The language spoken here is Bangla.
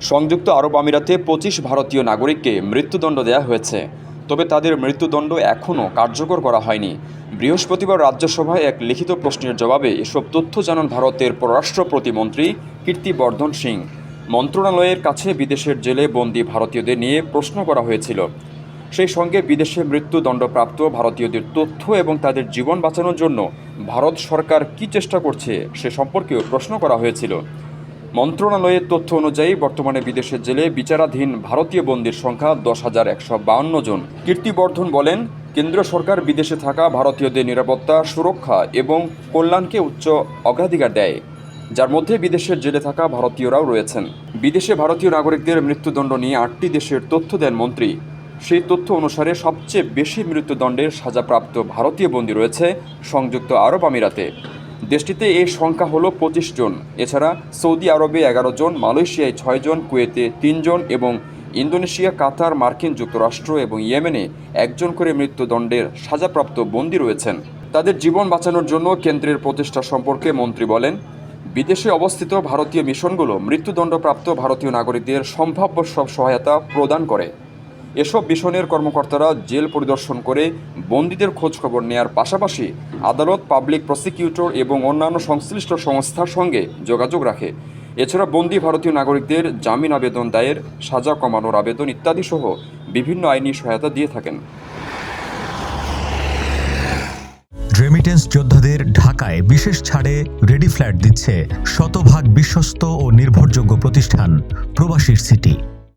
সংযুক্ত আরব আমিরাতে পঁচিশ ভারতীয় নাগরিককে মৃত্যুদণ্ড দেওয়া হয়েছে। তবে তাদের মৃত্যুদণ্ড এখনও কার্যকর করা হয়নি। বৃহস্পতিবার রাজ্যসভায় এক লিখিত প্রশ্নের জবাবে এসব তথ্য জানান ভারতের পররাষ্ট্র প্রতিমন্ত্রী কীর্তিবর্ধন সিং। মন্ত্রণালয়ের কাছে বিদেশের জেলে বন্দী ভারতীয়দের নিয়ে প্রশ্ন করা হয়েছিল। সেই সঙ্গে বিদেশে মৃত্যুদণ্ডপ্রাপ্ত ভারতীয়দের তথ্য এবং তাদের জীবন বাঁচানোর জন্য ভারত সরকার কী চেষ্টা করছে সে সম্পর্কেও প্রশ্ন করা হয়েছিল। মন্ত্রণালয়ের তথ্য অনুযায়ী বর্তমানে বিদেশের জেলে বিচারাধীন ভারতীয় বন্দির সংখ্যা দশ হাজার একশো বাউন্ন জন। কীর্তিবর্ধন বলেন, কেন্দ্র সরকার বিদেশে থাকা ভারতীয়দের নিরাপত্তা, সুরক্ষা এবং কল্যাণকে উচ্চ অগ্রাধিকার দেয়। যার মধ্যে বিদেশের জেলে থাকা ভারতীয়রাও রয়েছেন। বিদেশে ভারতীয় নাগরিকদের মৃত্যুদণ্ড নিয়ে আটটি দেশের তথ্য দেন মন্ত্রী। সেই তথ্য অনুসারে সবচেয়ে বেশি মৃত্যুদণ্ডের সাজাপ্রাপ্ত ভারতীয় বন্দী রয়েছে সংযুক্ত আরব আমিরাতে। দেশটিতে এই সংখ্যা হলো পঁচিশ জন। এছাড়া সৌদি আরবে এগারো জন, মালয়েশিয়ায় ছয় জন, কুয়েতে তিনজন এবং ইন্দোনেশিয়া, কাতার, মার্কিন যুক্তরাষ্ট্র এবং ইয়েমেনে একজন করে মৃত্যুদণ্ডের সাজাপ্রাপ্ত বন্দী রয়েছেন। তাদের জীবন বাঁচানোর জন্য কেন্দ্রের প্রচেষ্টা সম্পর্কে মন্ত্রী বলেন, বিদেশে অবস্থিত ভারতীয় মিশনগুলো মৃত্যুদণ্ডপ্রাপ্ত ভারতীয় নাগরিকদের সম্ভাব্য সব সহায়তা প্রদান করে। এসব মিশনের কর্মকর্তারা জেল পরিদর্শন করে বন্দীদের খোঁজখবর নেয়ার পাশাপাশি আদালত, পাবলিক প্রসিকিউটর এবং অন্যান্য সংশ্লিষ্ট সংস্থার সঙ্গে যোগাযোগ রাখে। এছাড়া বন্দী ভারতীয় নাগরিকদের জামিন আবেদন দায়ের, সাজা কমানোর আবেদন ইত্যাদি সহ বিভিন্ন আইনি সহায়তা দিয়ে থাকেন। রেমিটেন্স যোদ্ধাদের ঢাকায় বিশেষ ছাড়ে রেডি ফ্ল্যাট দিচ্ছে শতভাগ বিশ্বস্ত ও নির্ভরযোগ্য প্রতিষ্ঠান প্রবাসীর সিটি।